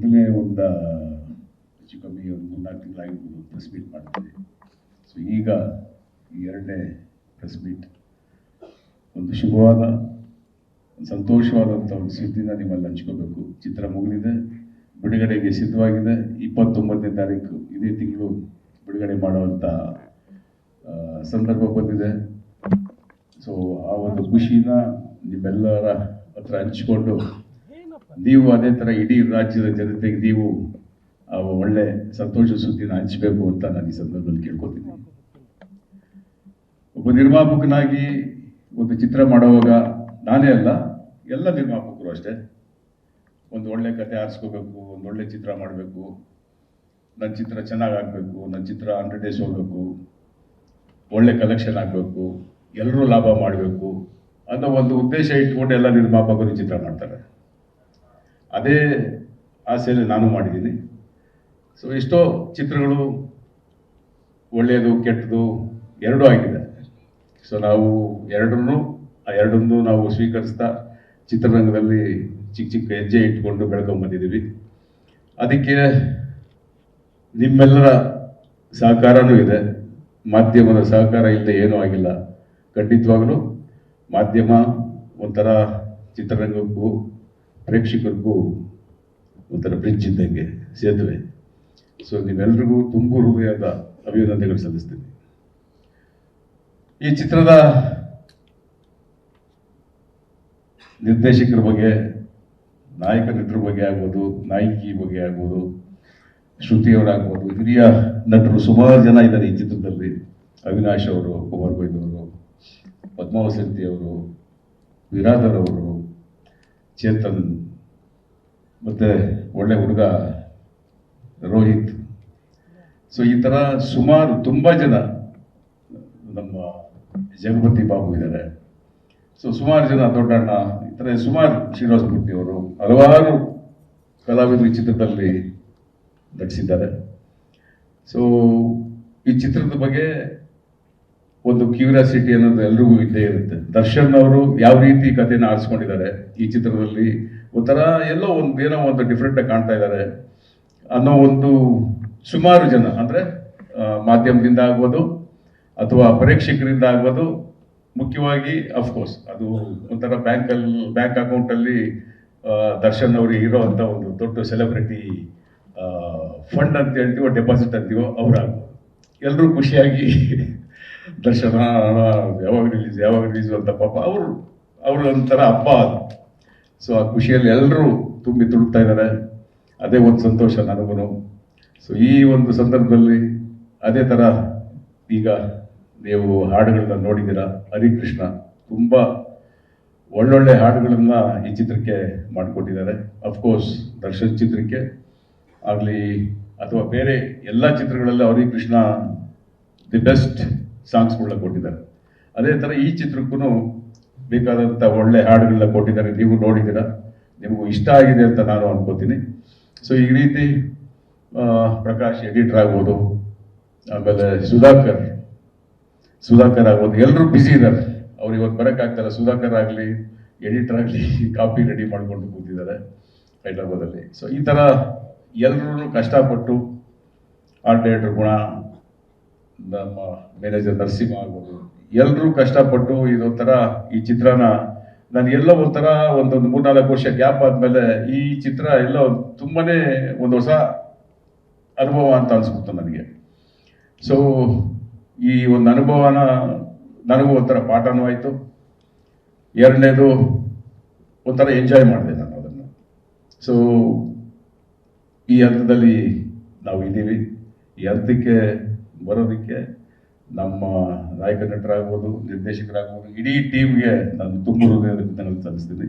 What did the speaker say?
ಮೊದಲನೇ ಒಂದು ಹೆಚ್ಚು ಕಮ್ಮಿ ಒಂದು ಮೂರ್ನಾಲ್ಕು ತಿಂಗಳಾಗಿರ್ಬೋದು ಪ್ರೆಸ್ ಮೀಟ್ ಮಾಡ್ತೀವಿ ಸೊ ಈಗ ಈ ಎರಡನೇ ಪ್ರೆಸ್ ಮೀಟ್ ಒಂದು ಶುಭವಾದ, ಒಂದು ಸಂತೋಷವಾದಂಥ ಒಂದು ಸುದ್ದಿನ ನಿಮ್ಮಲ್ಲಿ ಹಂಚ್ಕೋಬೇಕು. ಚಿತ್ರ ಮುಗಿದಿದೆ, ಬಿಡುಗಡೆಗೆ ಸಿದ್ಧವಾಗಿದೆ. ಇಪ್ಪತ್ತೊಂಬತ್ತನೇ ತಾರೀಕು ಇದೇ ತಿಂಗಳು ಬಿಡುಗಡೆ ಮಾಡುವಂಥ ಸಂದರ್ಭ ಬಂದಿದೆ. ಸೊ ಆ ಒಂದು ಖುಷಿನ ನಿಮ್ಮೆಲ್ಲರ ಹತ್ರ ಹಂಚಿಕೊಂಡು ನೀವು ಅದೇ ಥರ ಇಡೀ ರಾಜ್ಯದ ಜನತೆಗೆ ನೀವು ಒಳ್ಳೆ ಸಂತೋಷ ಸುದ್ದಿನ ಹಂಚಬೇಕು ಅಂತ ನಾನು ಈ ಸಂದರ್ಭದಲ್ಲಿ ಕೇಳ್ಕೊತೀನಿ ಒಬ್ಬ ನಿರ್ಮಾಪಕನಾಗಿ ಒಂದು ಚಿತ್ರ ಮಾಡುವಾಗ ನಾನೇ ಅಲ್ಲ, ಎಲ್ಲ ನಿರ್ಮಾಪಕರು ಅಷ್ಟೇ. ಒಂದು ಒಳ್ಳೆ ಕತೆ ಆರಿಸ್ಕೋಬೇಕು ಒಂದು ಒಳ್ಳೆ ಚಿತ್ರ ಮಾಡಬೇಕು, ನನ್ನ ಚಿತ್ರ ಚೆನ್ನಾಗಿ ಆಗಬೇಕು, ನನ್ನ ಚಿತ್ರ ಹಂಡ್ರೆಡ್ ಡೇಸ್ ಹೋಗಬೇಕು, ಒಳ್ಳೆ ಕಲೆಕ್ಷನ್ ಆಗಬೇಕು, ಎಲ್ಲರೂ ಲಾಭ ಮಾಡಬೇಕು ಅನ್ನೋ ಒಂದು ಉದ್ದೇಶ ಇಟ್ಕೊಂಡು ಎಲ್ಲ ನಿರ್ಮಾಪಕರು ಚಿತ್ರ ಮಾಡ್ತಾರೆ. ಅದೇ ಆಸೆಯಲ್ಲಿ ನಾನು ಮಾಡಿದ್ದೀನಿ. ಸೊ ಎಷ್ಟೋ ಚಿತ್ರಗಳು ಒಳ್ಳೆಯದು, ಕೆಟ್ಟದು ಎರಡೂ ಆಗಿದೆ ಸೊ ನಾವು ಎರಡನ್ನೂ, ಆ ಎರಡನ್ನೂ ನಾವು ಸ್ವೀಕರಿಸ್ತಾ ಚಿತ್ರರಂಗದಲ್ಲಿ ಚಿಕ್ಕ ಚಿಕ್ಕ ಹೆಜ್ಜೆ ಇಟ್ಕೊಂಡು ಬೆಳ್ಕೊಂಬಂದಿದ್ದೀವಿ ಅದಕ್ಕೆ ನಿಮ್ಮೆಲ್ಲರ ಸಹಕಾರನೂ ಇದೆ. ಮಾಧ್ಯಮದ ಸಹಕಾರ ಇಲ್ಲದೆ ಏನೂ ಆಗಿಲ್ಲ. ಖಂಡಿತವಾಗಲೂ ಮಾಧ್ಯಮ ಒಂಥರ ಚಿತ್ರರಂಗಕ್ಕೂ ಪ್ರೇಕ್ಷಕರಿಗೂ ಒಂಥರ ಬ್ರಿಡ್ಜ್ ಇದ್ದಂಗೆ ಸೇತುವೆ. ಸೊ ನೀವೆಲ್ರಿಗೂ ತುಂಬು ಹೃದಯದ ಅಭಿನಂದನೆಗಳು ಸಲ್ಲಿಸ್ತೀನಿ. ಈ ಚಿತ್ರದ ನಿರ್ದೇಶಕರ ಬಗ್ಗೆ ನಾಯಕ ನಟರ ಬಗ್ಗೆ ಆಗ್ಬೋದು, ನಾಯಕಿ ಬಗ್ಗೆ ಆಗ್ಬೋದು ಶ್ರುತಿಯವರಾಗ್ಬೋದು ಹಿರಿಯ ನಟರು ಸುಮಾರು ಜನ ಇದ್ದಾರೆ ಈ ಚಿತ್ರದಲ್ಲಿ. ಅವಿನಾಶ್ ಅವರು, ಕುಮಾರ್ ಬೈದವರು ಪದ್ಮಾವಸಂತಿ ಅವರು, ವಿರಾಧರ್ ಅವರು ಚೇತನ್ ಮತ್ತು ಒಳ್ಳೆ ಹುಡುಗ ರೋಹಿತ್. ಸೊ ಈ ಥರ ಸುಮಾರು ತುಂಬ ಜನ ನಮ್ಮ ಜಗಪತಿ ಬಾಬು ಇದ್ದಾರೆ. ಸೊ ಸುಮಾರು ಜನ ದೊಡ್ಡಣ್ಣ, ಈ ಥರ ಸುಮಾರು ಶ್ರೀನಿವಾಸ ಮೂರ್ತಿಯವರು ಹಲವಾರು ಕಲಾವಿದರು ಈ ಚಿತ್ರದಲ್ಲಿ ನಟಿಸಿದ್ದಾರೆ. ಸೊ ಈ ಚಿತ್ರದ ಬಗ್ಗೆ ಒಂದು ಕ್ಯೂರಿಯಾಸಿಟಿ ಅನ್ನೋದು ಎಲ್ರಿಗೂ ಇದ್ದೇ ಇರುತ್ತೆ. ದರ್ಶನ್ ಅವರು ಯಾವ ರೀತಿ ಕಥೆನ ಆರಿಸ್ಕೊಂಡಿದ್ದಾರೆ ಈ ಚಿತ್ರದಲ್ಲಿ, ಒಂಥರ ಎಲ್ಲೋ ಒಂದು ಏನೋ ಒಂದು ಡಿಫ್ರೆಂಟಾಗಿ ಕಾಣ್ತಾ ಇದ್ದಾರೆ ಅನ್ನೋ ಒಂದು ಸುಮಾರು ಜನ, ಅಂದರೆ ಮಾಧ್ಯಮದಿಂದ ಆಗ್ಬೋದು, ಅಥವಾ ಪ್ರೇಕ್ಷಕರಿಂದ ಆಗ್ಬೋದು, ಮುಖ್ಯವಾಗಿ ಅಫ್ಕೋರ್ಸ್ ಅದು ಒಂಥರ ಬ್ಯಾಂಕಲ್ಲಿ ಬ್ಯಾಂಕ್ ಅಕೌಂಟಲ್ಲಿ ದರ್ಶನ್ ಅವರಿಗೆ ಇರೋ ಒಂದು ದೊಡ್ಡ ಸೆಲೆಬ್ರಿಟಿ ಫಂಡ್ ಅಂತ ಹೇಳ್ತೀವೋ ಡೆಪಾಸಿಟ್ ಅಂತೀವೋ, ಅವರಾಗ್ಬೋದು. ಎಲ್ಲರೂ ಖುಷಿಯಾಗಿ ದರ್ಶನ ಯಾವಾಗ ರಿಲೀಸ್ ಯಾವಾಗ ರಿಲೀಸ್ ಅಂತ ಪಾಪ ಅವರು ಅವರು ಒಂಥರ ಹಬ್ಬ. ಅದು ಸೊ ಆ ಖುಷಿಯಲ್ಲಿ ಎಲ್ಲರೂ ತುಂಬಿ ತುಳುಕ್ತಾ ಇದ್ದಾರೆ. ಅದೇ ಒಂದು ಸಂತೋಷ ನನಗೂ ಸೊ ಈ ಒಂದು ಸಂದರ್ಭದಲ್ಲಿ ಅದೇ ಥರ ಈಗ ನೀವು ಹಾಡುಗಳನ್ನ ನೋಡಿದ್ದೀರಾ, ಹರಿಕೃಷ್ಣ ತುಂಬ ಒಳ್ಳೊಳ್ಳೆ ಹಾಡುಗಳನ್ನು ಈ ಚಿತ್ರಕ್ಕೆ ಮಾಡಿಕೊಟ್ಟಿದ್ದಾರೆ. ಅಫ್ಕೋರ್ಸ್ ದರ್ಶನ್ ಚಿತ್ರಕ್ಕೆ ಆಗಲಿ, ಅಥವಾ ಬೇರೆ ಎಲ್ಲ ಚಿತ್ರಗಳಲ್ಲೂ ಹರಿಕೃಷ್ಣ ದಿ ಬೆಸ್ಟ್ ಸಾಂಗ್ಸ್ಗಳನ್ನ ಕೊಟ್ಟಿದ್ದಾರೆ. ಅದೇ ಥರ ಈ ಚಿತ್ರಕ್ಕೂ ಬೇಕಾದಂಥ ಒಳ್ಳೆ ಹಾಡುಗಳನ್ನ ಕೊಟ್ಟಿದ್ದಾರೆ. ನೀವು ನೋಡಿದ್ದೀರಾ? ನಿಮಗೂ ಇಷ್ಟ ಆಗಿದೆ ಅಂತ ನಾನು ಅನ್ಕೋತೀನಿ. ಸೊ ಈ ರೀತಿ ಪ್ರಕಾಶ್ ಎಡಿಟರ್ ಆಗ್ಬೋದು, ಆಮೇಲೆ ಸುಧಾಕರ್ ಸುಧಾಕರ್ ಆಗ್ಬೋದು ಎಲ್ಲರೂ ಬ್ಯುಸಿ ಇದ್ದಾರೆ. ಅವ್ರು ಇವತ್ತು ಬರೋಕ್ಕಾಗ್ತಾರ ಸುಧಾಕರ್ ಆಗಲಿ, ಎಡಿಟರ್ ಆಗಲಿ, ಕಾಪಿ ರೆಡಿ ಮಾಡಿಕೊಂಡು ಕೂತಿದ್ದಾರೆ ಹೈದ್ರಾಬಾದಲ್ಲಿ. ಸೊ ಈ ಥರ ಎಲ್ಲರೂ ಕಷ್ಟಪಟ್ಟು ಆರ್ಟ್ ಡೈರೆಕ್ಟರ್ ಗುಣ ನಮ್ಮ ಮ್ಯಾನೇಜರ್ ನರಸಿಂಹ ಆಗ್ಬೋದು. ಎಲ್ಲರೂ ಕಷ್ಟಪಟ್ಟು ಇದೊಂಥರ ಈ ಚಿತ್ರನ ನಾನು ಎಲ್ಲೋ ಒಂಥರ ಒಂದೊಂದು ಮೂರ್ನಾಲ್ಕು ವರ್ಷ ಗ್ಯಾಪ್ ಆದಮೇಲೆ ಈ ಚಿತ್ರ ಎಲ್ಲೋ ತುಂಬಾನೇ ಒಂದು ಹೊಸ ಅನುಭವ ಅಂತ ಅನ್ಸ್ಬಿಡ್ತು ನನಗೆ. ಸೊ ಈ ಒಂದು ಅನುಭವನ ನನಗೂ ಒಂಥರ ಪಾಠನೂ ಆಯಿತು. ಎರಡನೇದು ಒಂಥರ ಎಂಜಾಯ್ ಮಾಡಿದೆ ನಾನು ಅದನ್ನು. ಸೊ ಈ ಹಂತದಲ್ಲಿ ನಾವು ಇದ್ದೀವಿ. ಈ ಹಂತಕ್ಕೆ ಬರೋದಕ್ಕೆ ನಮ್ಮ ನಾಯಕ ನಟರಾಗ್ಬೋದು ನಿರ್ದೇಶಕರಾಗ್ಬೋದು ಇಡೀ ಟೀಮ್ಗೆ ನಾನು ತುಂಬ ಹೃದಯದ ಕೃತಜ್ಞತೆ ಸಲ್ಲಿಸ್ತೀನಿ.